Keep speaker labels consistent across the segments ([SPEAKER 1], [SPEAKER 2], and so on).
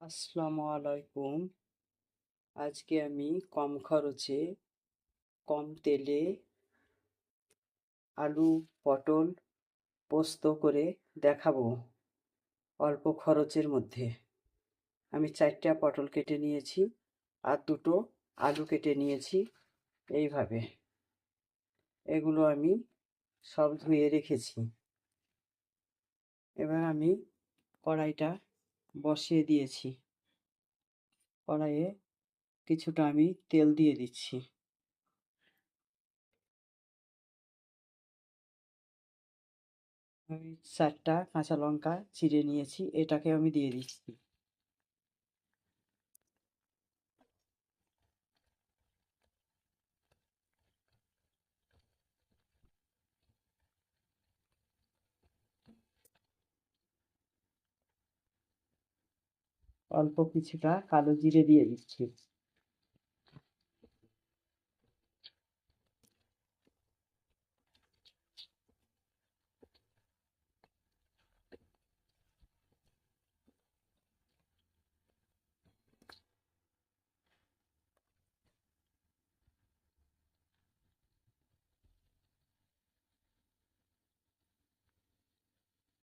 [SPEAKER 1] আসসালামু আলাইকুম। আজকে আমি কম খরচে কম তেলে আলু, পটল পোস্ত করে দেখাবো অল্প খরচের মধ্যে। আমি চারটা পটল কেটে নিয়েছি আর দুটো আলু কেটে নিয়েছি এইভাবে। এগুলো আমি সব ধুয়ে রেখেছি। এবার আমি কড়াইটা বসিয়ে দিয়েছি। কড়াইয়ে কিছুটা আমি তেল দিয়ে দিচ্ছি। চারটা কাঁচা লঙ্কা চিড়ে নিয়েছি এটাকে আমি দিয়ে দিচ্ছি। অল্প কিছুটা কালো জিরে দিয়ে দিচ্ছি।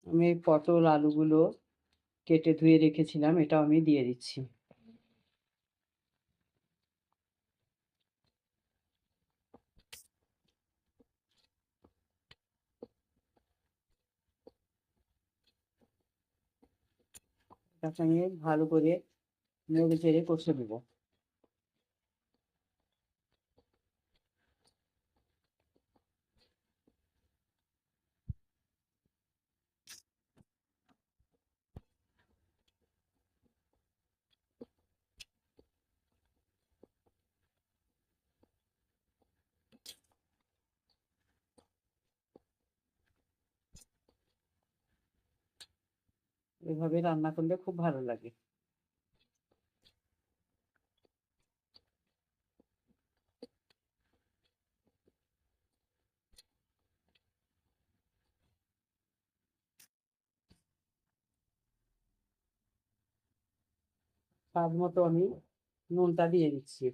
[SPEAKER 1] আমি এই পটল আলুগুলো কেটে ধুয়ে রেখেছিলাম এটাও আমি দিয়ে দিচ্ছি। ভালো করে নেড়ে চেড়ে কষে দেবো এভাবে রান্না করলে খুব ভালো লাগে। স্বাদ মতো আমি নুনটা দিয়ে দিচ্ছি।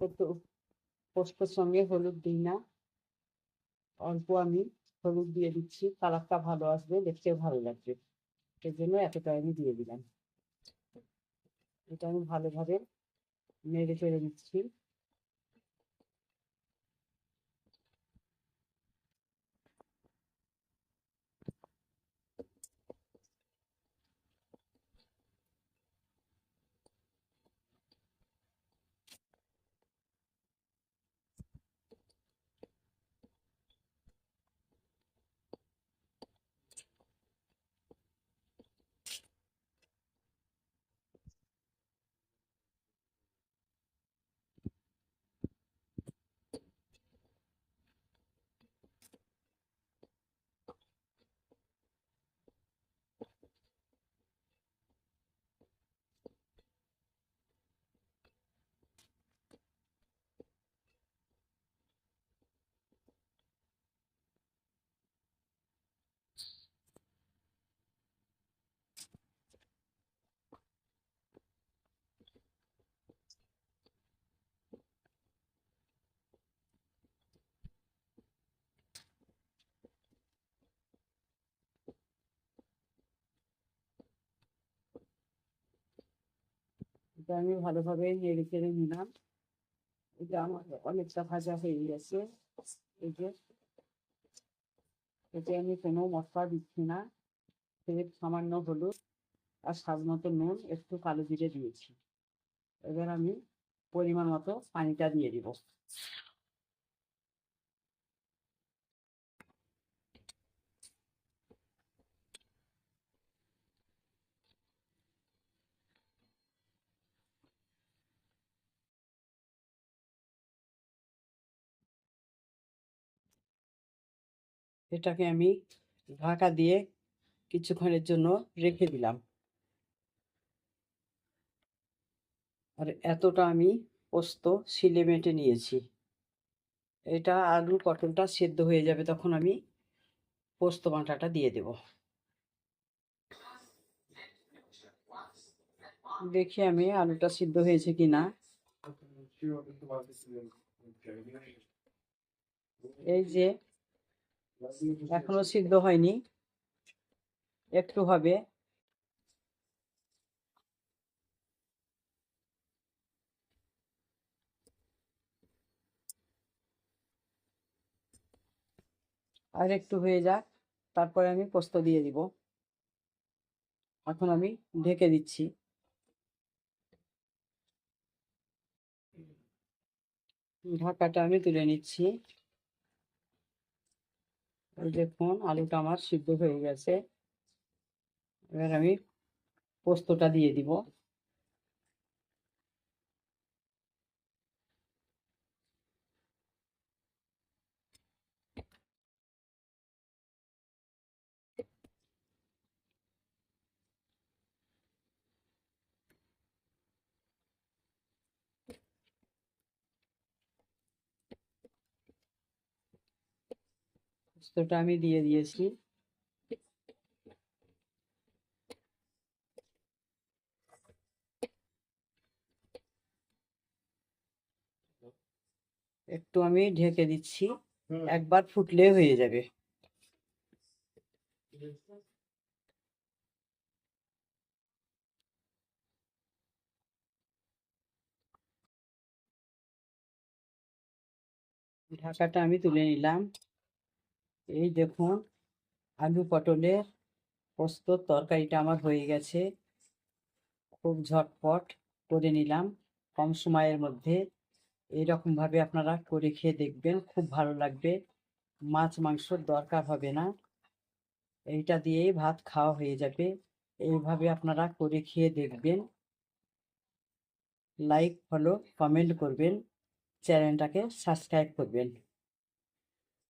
[SPEAKER 1] পোস্ত পোস্তর সঙ্গে হলুদ দিই না। অল্প আমি হলুদ দিয়ে দিচ্ছি, কালারটা ভালো আসবে, দেখতেও ভালো লাগবে। সেই জন্য এতটা আমি দিয়ে দিলাম। এটা আমি ভালোভাবে নেড়ে চেড়ে দিচ্ছি এটা আমি ভালোভাবে নেড়ে চেড়ে নিলাম। এটা আমার অনেকটা ভাজা হয়ে গেছে। এই যে এতে আমি কোনো মশলা দিচ্ছি না। সামান্য হলুদ আর স্বাদ মতো নুন, একটু কালো জিরে দিয়েছি। এবার আমি পরিমাণ মতো পানিটা দিয়ে দিব। এটাকে আমি ঢাকা দিয়ে কিছুক্ষণের জন্য রেখে দিলাম। আর এতটা আমি পোস্ত শিলে বেটে নিয়েছি। এটা আলু পটলটা সেদ্ধ হয়ে যাবে তখন আমি পোস্ত বাটাটা দিয়ে দেব। দেখি আমি আলুটা সিদ্ধ হয়েছে কিনা। এই যে এখনও সিদ্ধ হয়নি। একটু হবে। আর একটু হয়ে যাক, তারপরে আমি পোস্ত দিয়ে দিব। এখন আমি ঢেকে দিচ্ছি। ঢাকাটা আমি তুলে নিচ্ছি। দেখুন আলুটা আমার সিদ্ধ হয়ে গেছে। এবার আমি পোস্তটা দিয়ে দিব। পোস্তটা আমি দিয়ে দিয়েছি। একটু আমি ঢেকে দিচ্ছি একবার ফুটলে হয়ে যাবে। ঢাকাটা আমি তুলে নিলাম। এই দেখুন, আলু পটলের পোস্তর তরকারিটা আমার হয়ে গেছে। খুব ঝটপট করে নিলাম কম সময়ের মধ্যে। এইরকমভাবে আপনারা করে খেয়ে দেখবেন, খুব ভালো লাগবে। মাছ মাংসর দরকার হবে না। এইটা দিয়েই ভাত খাওয়া হয়ে যাবে। এইভাবে আপনারা করে খেয়ে দেখবেন। লাইক, ফলো, কমেন্ট করবেন। চ্যানেলটাকে সাবস্ক্রাইব করবেন।